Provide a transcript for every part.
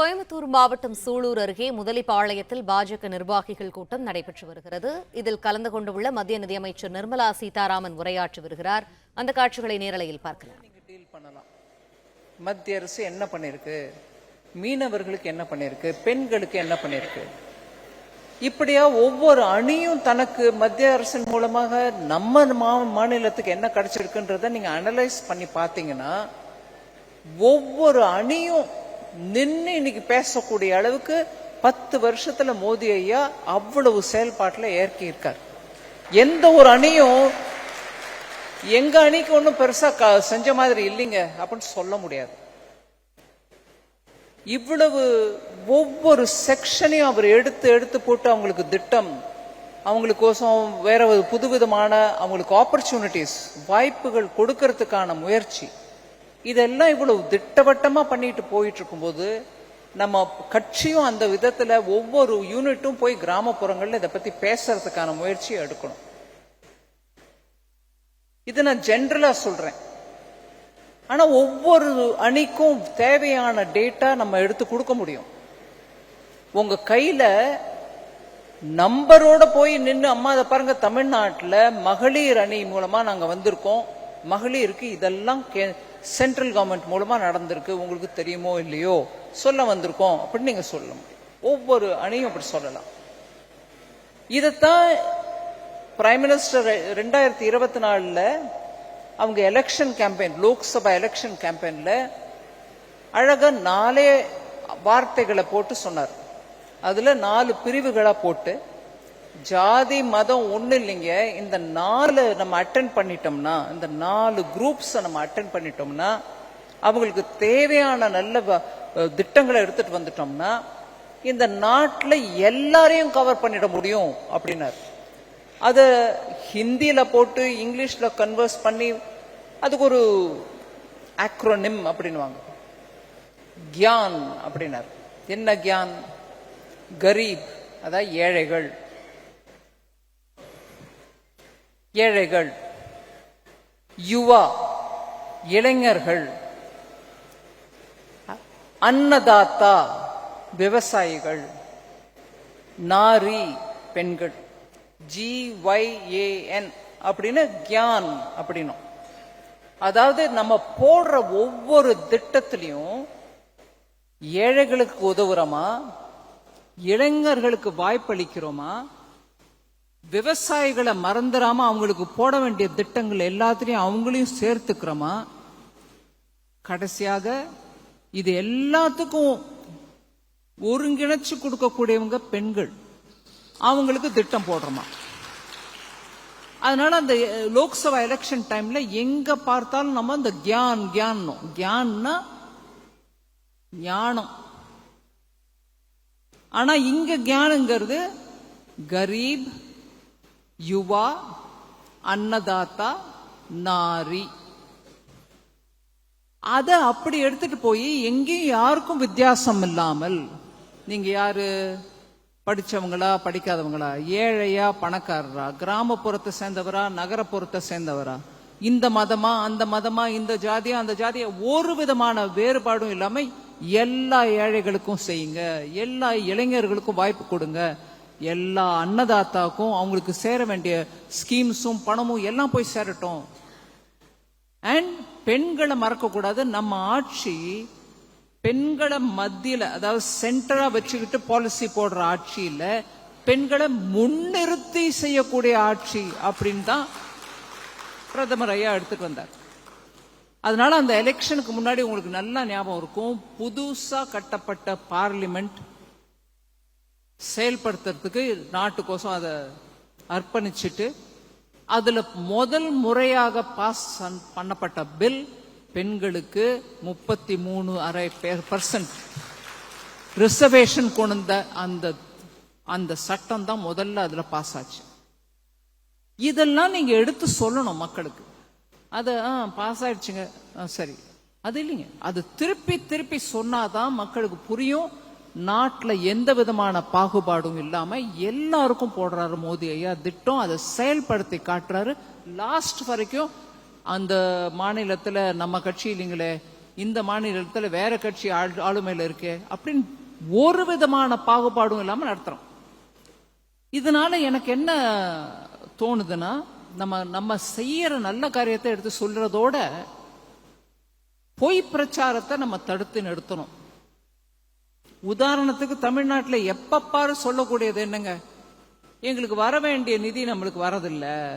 கோயம்புத்தூர் மாவட்டம் சூலூர் அருகே முதலிப்பாளையத்தில் பாஜக நிர்வாகிகள் கூட்டம் நடைபெற்று வருகிறது. இதில் கலந்து கொண்டுள்ள மத்திய நிதியமைச்சர் நிர்மலா சீதாராமன் உரையாற்றி வருகிறார். அந்த காட்சிகளை நேரலையில் பார்க்கலாம். டீல் பண்ணலாம். மத்திய அரசு என்ன பண்ணிருக்கு? மீனவர்களுக்கு என்ன பண்ணிருக்கு? பெண்களுக்கு என்ன பண்ணிருக்கு? இப்படியா ஒவ்வொரு அணியும் தனக்கு மத்திய அரசின் மூலமாக நம்ம மா- மாநிலத்துக்கு என்ன கிடைச்சிருக்குன்றத நீங்க அனலைஸ் பண்ணி பார்த்தீங்கன்னா ஒவ்வொரு அணியும் நின்று இன்னைக்கு பேசக்கூடிய அளவுக்கு பத்து வருஷத்துல மோடி ஐயா அவ்வளவு செயல்பாட்டில் ஏற்கி இருக்கார் எந்த ஒரு அணியும் எங்க அணிக்கு ஒன்றும் பெருசா க- செஞ்ச மாதிரி இல்லைங்க அப்படின்னு சொல்ல முடியாது. இவ்வளவு ஒவ்வொரு செக்ஷனையும் அவர் எடுத்து எடுத்து போட்டு அவங்களுக்கு திட்டம் அவங்களுக்கோசம் வேற ஒரு புதுவிதமான அவங்களுக்கு ஆப்பர்ச்சுனிட்டிஸ் வாய்ப்புகள் கொடுக்கறதுக்கான முயற்சி. இதெல்லாம் இவ்வளவு திட்டவட்டமா பண்ணிட்டு போயிட்டு இருக்கும்போது நம்ம கட்சியும் அந்த விதத்துல ஒவ்வொரு யூனிட்டும் போய் கிராமப்புறங்கள்ல இதை பத்தி பேசுறதுக்கான முயற்சியை எடுக்கணும். இது நான் ஜென்ரலா சொல்றேன். ஆனா ஒவ்வொரு அணிக்கும் தேவையான டேட்டா நம்ம எடுத்து கொடுக்க முடியும். உங்க கையில நம்பரோட போய் நின்று அம்மா அதை பாருங்க தமிழ்நாட்டில் மகளிர் அணி மூலமா நாங்க வந்திருக்கோம். மகளிருக்கு இதெல்லாம் சென்ட்ரல் கவர்மெண்ட் மூலமாக நடந்திருக்கு உங்களுக்கு தெரியுமோ இல்லையோ சொல்ல வந்திருக்கோம் அப்படின்னு நீங்கள் சொல்ல முடியும். ஒவ்வொரு அணியும் அப்படி சொல்லலாம். இதைத்தான் பிரைம் மினிஸ்டர் ரெண்டாயிரத்தி இருபத்தி நாலில் அவங்க எலெக்ஷன் கேம்பெயின் லோக்சபா எலெக்ஷன் கேம்பெயினில் அழகாக நாலே வார்த்தைகளை போட்டு சொன்னார். அதில் நாலு பிரிவுகளாக போட்டு ஜாதி மதம் ஒன்றும் இல்லைங்க. இந்த நாலு நம்ம அட்டன் பண்ணிட்டோம்னா இந்த நாலு குரூப்ஸை நம்ம அட்டன் பண்ணிட்டோம்னா அவங்களுக்கு தேவையான நல்ல வ- திட்டங்களை எடுத்துட்டு வந்துட்டோம்னா இந்த நாட்டில் எல்லாரையும் கவர் பண்ணிட முடியும் அப்படின்னாரு. அதை ஹிந்தியில் போட்டு இங்கிலீஷில் கன்வர்ஸ் பண்ணி அதுக்கு ஒரு ஆக்ரோனிம் அப்படின்னுவாங்க. கியான் அப்படின்னாரு. என்ன கியான்? கரீப் அதான் ஏழைகள். ஏழைகள் யுவா இளைஞர்கள் அன்னதாத்தா விவசாயிகள் நாரி பெண்கள் ஜி அப்படின்னு கியான் அப்படின்னும். அதாவது நம்ம போடுற ஒவ்வொரு திட்டத்திலையும் ஏழைகளுக்கு உதவுறோமா இளைஞர்களுக்கு வாய்ப்பளிக்கிறோமா விவசாயிகளை மறந்துடாம அவங்களுக்கு போட வேண்டிய திட்டங்கள் எல்லாத்திலையும் அவங்களையும் சேர்த்துக்கிறோமா? கடைசியாக இது எல்லாத்துக்கும் ஒருங்கிணைச்சு கொடுக்கக்கூடியவங்க பெண்கள். அவங்களுக்கு திட்டம் போடுறோமா? அதனால அந்த லோக்சபா எலெக்ஷன் டைம்ல எங்க பார்த்தாலும் நம்ம இந்த கியான் கியான் கியான்னா ஞானம். ஆனா இங்க கியானுங்கிறது கரீப் யுவா அன்னதாத்தா நாரி. அதை அப்படி எடுத்துட்டு போய் எங்கேயும் யாருக்கும் வித்தியாசம் இல்லாமல் நீங்க யாரு? படிச்சவங்களா படிக்காதவங்களா? ஏழையா பணக்காரரா? கிராமப்புறத்தை சேர்ந்தவரா நகரப்புறத்தை சேர்ந்தவரா? இந்த மதமா அந்த மதமா இந்த ஜாதியா அந்த ஜாதியா? ஒரு விதமான வேறுபாடும் இல்லாம எல்லா ஏழைகளுக்கும் செய்யுங்க. எல்லா இளைஞர்களுக்கும் வாய்ப்பு கொடுங்க. எல்லா அன்னதாத்தாக்கும் அவங்களுக்கு சேர வேண்டிய ஸ்கீம்ஸும் பணமும் எல்லாம் போய் சேரட்டும். அண்ட் பெண்களை மறக்கக்கூடாது. நம்ம ஆட்சி பெண்களை மத்தியில் அதாவது சென்டரா வச்சுக்கிட்டு பாலிசி போடுற ஆட்சியில் பெண்களை முன்னிறுத்தி செய்யக்கூடிய ஆட்சி அப்படின்னு தான் பிரதமர் ஐயா எடுத்துட்டு வந்தார். அதனால அந்த எலெக்ஷனுக்கு முன்னாடி உங்களுக்கு நல்லா ஞாபகம் இருக்கும். புதுசா கட்டப்பட்ட பார்லிமெண்ட் செயல்படுத்துறதுக்கு நாட்டுக்கோசம் அதை அர்ப்பணிச்சிட்டு அதுல முதல் முறையாக பாஸ் பண்ணப்பட்ட பில் பெண்களுக்கு முப்பத்தி மூணு அரை பர்சன்ட் ரிசர்வேஷன் கொண்ட அந்த அந்த சட்டம் தான் முதல்ல அதுல பாஸ் ஆச்சு. இதெல்லாம் நீங்க எடுத்து சொல்லணும் மக்களுக்கு. அது பாஸ் ஆயிடுச்சுங்க. ஆ, சரி. அது இல்லைங்க. அது திருப்பி திருப்பி சொன்னாதான் மக்களுக்கு புரியும். நாட்டில் எந்த விதமான பாகுபாடும் இல்லாமல் எல்லாருக்கும் போடுறாரு மோடி ஐயா. திட்டம் அதை செயல்படுத்தி காட்டுறாரு. லாஸ்ட் வரைக்கும் அந்த மாநிலத்தில் நம்ம கட்சி இல்லைங்களே இந்த மாநிலத்தில் வேற கட்சி ஆள்- ஆளுமையில இருக்கு அப்படின்னு ஒரு விதமான பாகுபாடும் இல்லாமல் நடத்துறோம். இதனால எனக்கு என்ன தோணுதுன்னா நம்ம நம்ம செய்யற நல்ல காரியத்தை எடுத்து சொல்றதோட பொய் பிரச்சாரத்தை நம்ம தடுத்து நிறுத்தணும். உதாரணத்துக்கு தமிழ்நாட்டில் எப்பப்பாரு சொல்லக்கூடியது என்னங்க? எங்களுக்கு வர வேண்டிய நிதி நம்மளுக்கு வரதில்ல.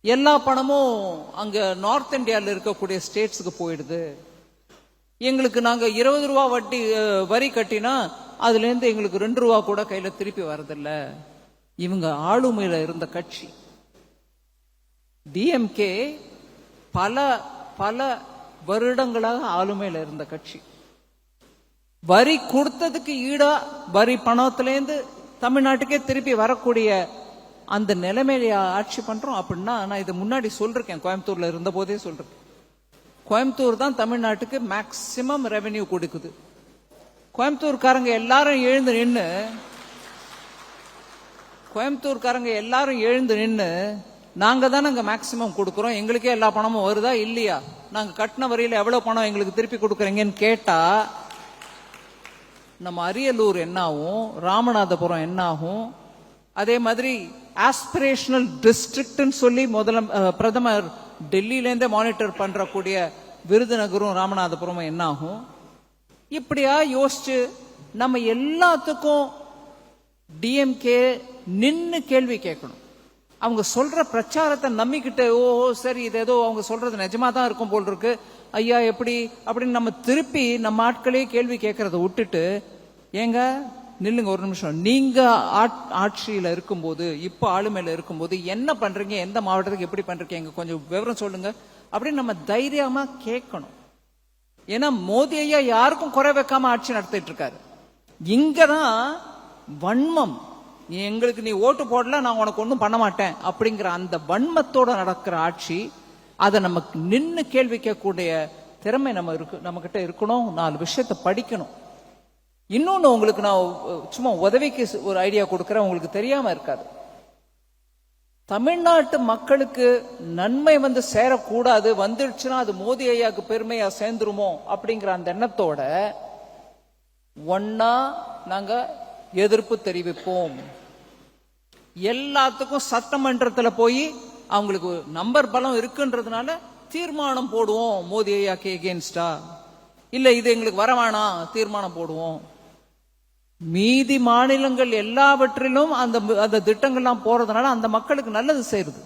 எல்லா பணமும் அங்க நார்த் இந்தியாவில் இருக்கக்கூடிய ஸ்டேட்ஸுக்கு போயிடுது. எங்களுக்கு நாங்க இருபது ரூபா வட்டி வரி கட்டினா அதுல இருந்து எங்களுக்கு ரெண்டு ரூபா கூட கையில திருப்பி வரதில்ல. இவங்க ஆளுமையில இருந்த கட்சி. டிஎம்கே பல பல வருடங்களாக ஆளுமையில இருந்த கட்சி. வரி கொடுத்ததுக்கு ஈடா வரி பணத்திலேருந்து தமிழ்நாட்டுக்கே திருப்பி வரக்கூடிய அந்த நிலைமையில ஆட்சி பண்றோம் அப்படின்னா நான் இதை முன்னாடி சொல்றேன் கோயம்புத்தூர்ல இருந்த போதே சொல்றேன் கோயம்புத்தூர் தான் தமிழ்நாட்டுக்கு மேக்சிமம் ரெவென்யூ கொடுக்குது. கோயம்புத்தூர்காரங்க எல்லாரும் எழுந்து நின்று கோயம்புத்தூர்காரங்க எல்லாரும் எழுந்து நின்று நாங்க தான் நாங்க மேக்சிமம் கொடுக்குறோம். எங்களுக்கே எல்லா பணமும் வருதா இல்லையா? நாங்க கட்டின வரியில எவ்வளவு பணம் எங்களுக்கு திருப்பி கொடுக்குறீங்கன்னு கேட்டா நம்ம அரியலூர் என்னாகும் ராமநாதபுரம் என்னாகும் அதே மாதிரி ஆஸ்பிரேஷனல் டிஸ்ட்ரிக்ட்னு சொல்லி முதல பிரதமர் டெல்லியிலேருந்தே மானிட்டர் பண்ணுறக்கூடிய விருதுநகரும் ராமநாதபுரமும் என்னாகும்? இப்படியா யோசிச்சு நம்ம எல்லாத்துக்கும் டிஎம்கே நின்று கேள்வி கேட்கணும். அவங்க சொல்ற பிரச்சாரத்தை நம்பிக்கிட்டு ஓ சரி இது ஏதோ அவங்க சொல்றது நிஜமா தான் இருக்கும் போல் இருக்கு. ஐயா எப்படி? அப்படின்னு நம்ம திருப்பி நம்ம ஆட்களே கேள்வி கேட்கறத விட்டுட்டு ஏங்க நில்லுங்க ஒரு நிமிஷம். நீங்க ஆட்- ஆட்சியில இருக்கும்போது இப்போ ஆளுமையில இருக்கும்போது என்ன பண்றீங்க? எந்த மாவட்டத்துக்கு எப்படி பண்றீங்க? கொஞ்சம் விவரம் சொல்லுங்க. அப்படின்னு நம்ம தைரியமா கேட்கணும். ஏன்னா மோதி ஐயா யாருக்கும் குறை வைக்காம ஆட்சி நடத்திட்டு இருக்காரு. இங்கதான் வன்மம். நீ எங்களுக்கு நீ ஓட்டு போடல நான் உனக்கு ஒன்றும் பண்ண மாட்டேன். அப்படிங்கிற அந்த வன்மத்தோட நடக்கிற ஆட்சி அதை நமக்கு நின்று கேள்வி கேட்கக்கூடிய திறமை நம்ம இருக்கு நம்மக்கிட்ட இருக்கணும். நாலு விஷயத்தை படிக்கணும். இன்னொன்று உங்களுக்கு நான் சும்மா உதவிக்கு ஒரு ஐடியா கொடுக்குறேன். உங்களுக்கு தெரியாமல் இருக்காது. தமிழ்நாட்டு மக்களுக்கு நன்மை வந்து சேரக்கூடாது. வந்துடுச்சுன்னா அது மோடி ஐயாவுக்கு பெருமையா சேர்ந்துருமோ அப்படிங்கிற அந்த எண்ணத்தோட ஒன்னா நாங்க எதிர்ப்பு தெரிவிப்போம். எல்லாத்துக்கும் சட்டமன்றத்தில் போய் அவங்களுக்கு நம்பர் பலம் இருக்குன்றதுனால தீர்மானம் போடுவோம் மோதி ஐயாக்கு எகேன்ஸ்டா இல்ல இது எங்களுக்கு வர வேணாம் தீர்மானம் போடுவோம். மீதி மாநிலங்கள் எல்லாவற்றிலும் அந்த அந்த திட்டங்கள்லாம் போறதுனால அந்த மக்களுக்கு நல்லது செய்யுது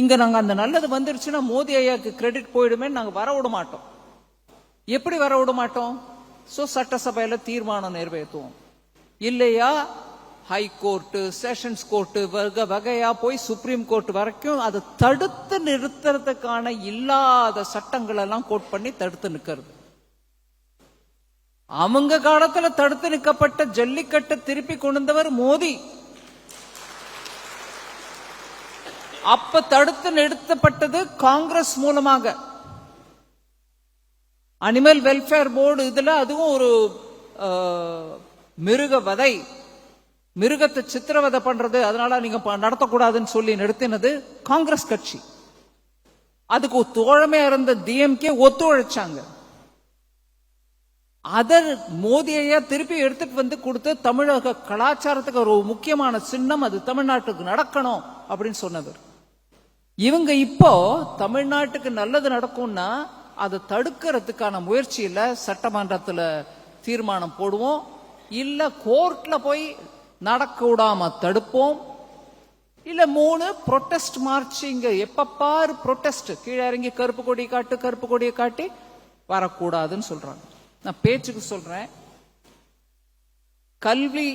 இங்க நாங்க அந்த நல்லது வந்துருச்சுன்னா மோதி ஐயாக்கு கிரெடிட் போயிடுமே நாங்க வர விட மாட்டோம். எப்படி வர விட மாட்டோம்? சோ சட்டசபையில தீர்மானம் நிறைவேற்றுவோம். இல்லையா? ஹை கோர்ட்டு செஷன்ஸ் கோர்ட்டு வகை வகையா போய் சுப்ரீம் கோர்ட் வரைக்கும் அதை தடுத்து நிறுத்துறதுக்கான இல்லாத சட்டங்கள் எல்லாம் கோட் பண்ணி தடுத்து நிக்கிறது அவங்க காலத்துல தடுத்து நிற்கப்பட்ட ஜல்லிக்கட்டை திருப்பி கொண்டு வந்தவர் மோடி அப்ப தடுத்து நிறுத்தப்பட்டது காங்கிரஸ் மூலமாக. அனிமல் வெல்ஃபேர் போர்டு இதுல அதுவும் ஒரு மிருக வதை. மிருகத்தை சித்திரவதை பண்றது அதனால நீங்க நடத்தக்கூடாதுன்னு சொல்லி நிறுத்தினது காங்கிரஸ் கட்சி. அதுக்கு தோழமையா இருந்த டிஎம்கே ஒத்துழைச்சாங்க. அதர் மோதியையா திருப்பி எடுத்துட்டு வந்து கொடுத்து தமிழக கலாச்சாரத்துக்கு ஒரு முக்கியமான சின்னம் அது தமிழ்நாட்டுக்கு நடக்கணும் அப்படின்னு சொன்னவர். இவங்க இப்போ தமிழ்நாட்டுக்கு நல்லது நடக்கும்னா அதை தடுக்கிறதுக்கான முயற்சியில சட்டமன்றத்துல தீர்மானம் போடுவோம். இல்ல கோர்ட்ல போய் நடக்க விடாம தடுப்போம். இல்ல மூணு ப்ரொட்டஸ்ட் மார்ச் இங்க எப்ப பாரு ப்ரொட்டஸ்ட் கீழே இறங்கி கருப்பு கொடி காட்டு கருப்பு கொடியை காட்டி வரக்கூடாதுன்னு சொல்றாங்க. நான் பேச்சுக்கு சொல்றேன். கல்வி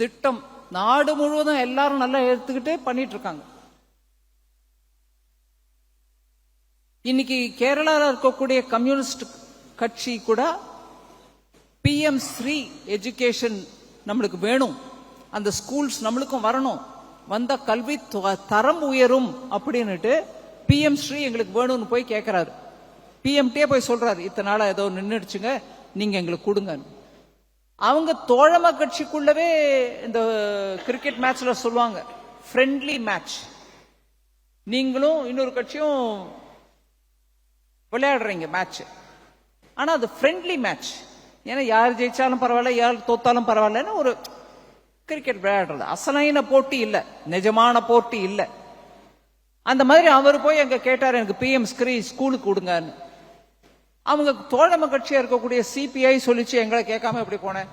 திட்டம் நாடு முழுவதும் எல்லாரும் நல்லா எடுத்துக்கிட்டே பண்ணிட்டு இருக்காங்க இன்னைக்கு கேரளாவில் இருக்கக்கூடிய கம்யூனிஸ்ட் கட்சி கூட பிஎம் ஸ்ரீ எஜுகேஷன் நம்மளுக்கு வேணும். அந்த ஸ்கூல்ஸ் நம்மளுக்கும் வரணும். வந்த கல்வி தரம் உயரும் அப்படின்னுட்டு பிஎம் ஸ்ரீ எங்களுக்கு வேணும்னு போய் கேட்கிறாரு பிஎம்டே போய் சொல்றாரு இத்தனை நாளா ஏதோ நின்றுடுச்சுங்க நீங்க எங்களுக்கு கொடுங்க அவங்க தோழம கட்சிக்குள்ளவே இந்த கிரிக்கெட் மேட்ச்ல சொல்லுவாங்க ஃப்ரெண்ட்லி மேட்ச் நீங்களும் இன்னொரு கட்சியும் விளையாடுறீங்க மேட்ச் ஆனா அது ஃப்ரெண்ட்லி மேட்ச் ஏன்னா யார் ஜெயிச்சாலும் பரவாயில்ல யார் தோத்தாலும் பரவாயில்லன்னு ஒரு கிரிக்கெட் விளையாடுறது. அசலாயின போட்டி இல்லை நிஜமான போட்டி இல்லை. அந்த மாதிரி அவர் போய் அங்கே கேட்டார் எனக்கு பிஎம் ஸ்கிரீ ஸ்கூலுக்கு கொடுங்கன்னு அவங்க தோழமை கட்சியாக இருக்கக்கூடிய சிபிஐ சொல்லிச்சு எங்களை கேட்காம எப்படி போனேன்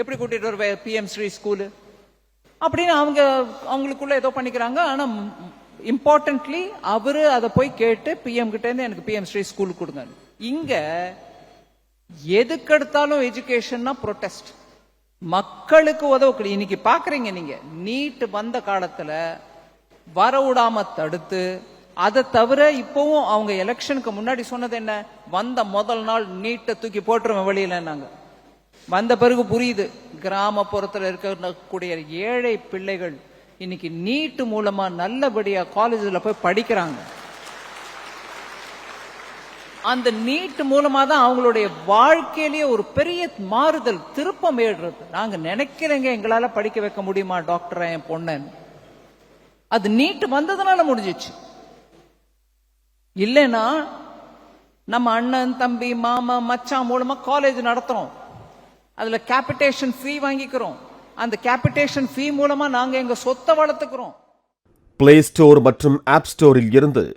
எப்படி கூட்டிட்டு வருவ பிஎம் ஸ்ரீ ஸ்கூலு? அப்படின்னு அவங்க அவங்களுக்குள்ள ஏதோ பண்ணிக்கிறாங்க. ஆனால் இம்பார்ட்டன்ட்லி அவரு அதை போய் கேட்டு பிஎம் கிட்டேருந்து எனக்கு பிஎம் ஸ்ரீ ஸ்கூலுக்கு கொடுங்க இங்கே எதுக்கெடுத்தாலும் எஜுகேஷன்னா ப்ரொடெஸ்ட் மக்களுக்கு உதவக்கூடிய இன்னைக்கு பாக்குறீங்க நீங்க நீட் வந்த காலத்துல வரவிடாம தடுத்து அதை தவிர இப்பவும் அவங்க எலெக்ஷனுக்கு முன்னாடி சொன்னது என்ன? வந்த முதல் நாள் நீட்டை தூக்கி போட்டுருவேன் நாங்க வந்த பிறகு புரியுது கிராமப்புறத்தில் இருக்கக்கூடிய ஏழை பிள்ளைகள் இன்னைக்கு நீட்டு மூலமா நல்லபடியா காலேஜில் போய் படிக்கிறாங்க. அந்த நீட் மூலமா தான் அவங்களுடைய வாழ்க்கையிலேயே ஒரு பெரிய மாறுதல் திருப்பம் ஏடுறது நாங்க நினைக்கிறேங்க எங்களால படிக்க வைக்க முடியுமா டாக்டர் என் பொண்ணன் அது நீட் வந்ததுனால முடிஞ்சிச்சு. இல்லைன்னா நம்ம அண்ணன் தம்பி மாமா மச்சான் மூலமா காலேஜ் நடத்துறோம். அதுல கேபிட்டேஷன் ஃபீ வாங்கிக்கிறோம். அந்த கேபிட்டேஷன் ஃபீ மூலமா நாங்க எங்க சொத்தை வளர்த்துக்கிறோம். பிளே ஸ்டோர் மற்றும் ஆப் ஸ்டோரில் இருந்து